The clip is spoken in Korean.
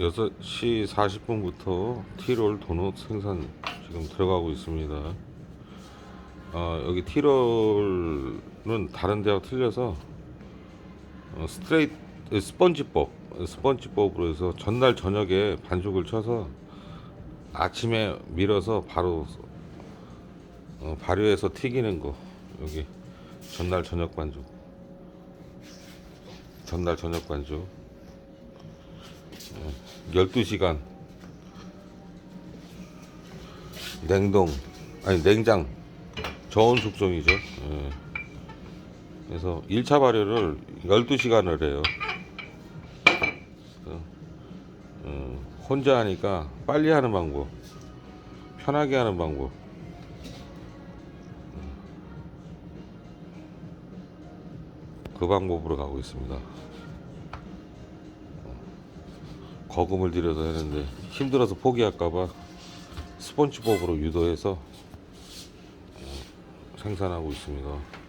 6시 40분부터 티롤 도넛 생산 지금 들어가고 있습니다. 어, 여기 티롤은 다른 데와 틀려서 어, 스트레이트 스펀지법 스펀지법으로 해서 전날 저녁에 반죽을 쳐서 아침에 밀어서 바로 어, 발효해서 튀기는 거 여기 전날 저녁 반죽 전날 저녁 반죽 12시간. 냉동 아니 냉장. 저온 숙성이죠. 예. 그래서 1차 발효를 12시간을 해요. 그래서, 어, 혼자 하니까 빨리 하는 방법 편하게 하는 방법. 그 방법으로 가고 있습니다 거금을 들여서 했는데 힘들어서 포기할까봐 스펀지법으로 유도해서 어, 생산하고 있습니다.